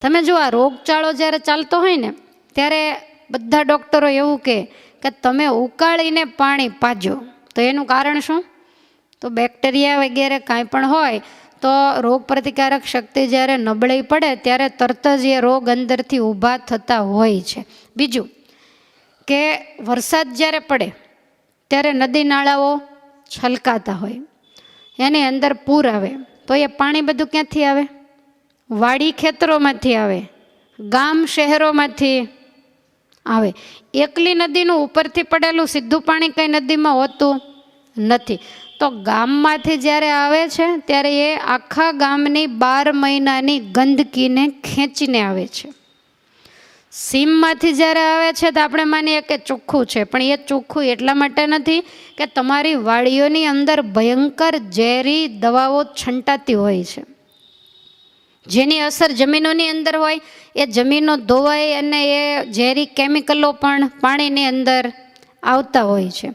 તમે જો આ રોગચાળો જ્યારે ચાલતો હોય ને, ત્યારે બધા ડૉક્ટરો એવું કહે કે તમે ઉકાળીને પાણી પાજો. તો એનું કારણ શું? તો બેક્ટેરિયા વગેરે કાંઈ પણ હોય, તો રોગ પ્રતિકારક શક્તિ જ્યારે નબળી પડે, ત્યારે તરત જ એ રોગ અંદરથી ઊભા થતા હોય છે. બીજું કે વરસાદ જ્યારે પડે, ત્યારે નદી નાળાઓ છલકાતા હોય, એની અંદર પૂર આવે, તો એ પાણી બધું ક્યાંથી આવે? વાડી ખેતરોમાંથી આવે, ગામ શહેરોમાંથી આવે. એકલી નદીનું ઉપરથી પડેલું સીધું પાણી કંઈ નદીમાં હોતું નથી. તો ગામમાંથી જ્યારે આવે છે, ત્યારે એ આખા ગામની બાર મહિનાની ગંદકીને ખેંચીને આવે છે. સીમમાંથી જ્યારે આવે છે, તો આપણે માનીએ કે ચોખ્ખું છે, પણ એ ચોખ્ખું એટલા માટે નથી કે તમારી વાડીઓની અંદર ભયંકર ઝેરી દવાઓ છંટાતી હોય છે. જેની અસર જમીનોની અંદર હોય, એ જમીનો ધોવાય અને એ ઝેરી કેમિકલો પણ પાણીની અંદર આવતા હોય છે.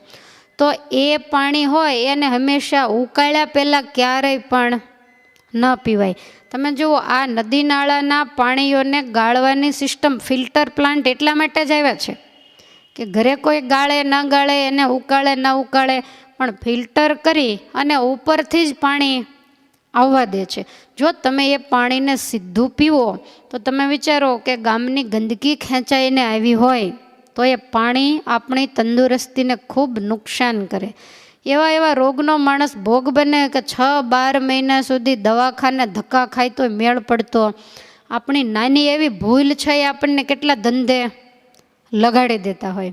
તો એ પાણી હોય, એને હંમેશા ઉકાળ્યા પહેલાં ક્યારેય પણ ન પીવાય. તમે જુઓ, આ નદી નાળાના પાણીઓને ગાળવાની સિસ્ટમ ફિલ્ટર પ્લાન્ટ એટલા માટે જ આવ્યા છે કે ઘરે કોઈ ગાળે, ન ગાળે, એને ઉકાળે, ન ઉકાળે, પણ ફિલ્ટર કરી અને ઉપરથી જ પાણી આવવા દે છે. જો તમે એ પાણીને સીધું પીવો, તો તમે વિચારો કે ગામની ગંદકી ખેંચાઈને આવી હોય, તો એ પાણી આપણી તંદુરસ્તીને ખૂબ નુકસાન કરે. એવા એવા રોગનો માણસ ભોગ બને કે છ બાર મહિના સુધી દવાખાને ધક્કા ખાય તો મેળ પડતો. આપણી નાની એવી ભૂલ છે એ આપણને કેટલા ધંધે લગાડી દેતા હોય.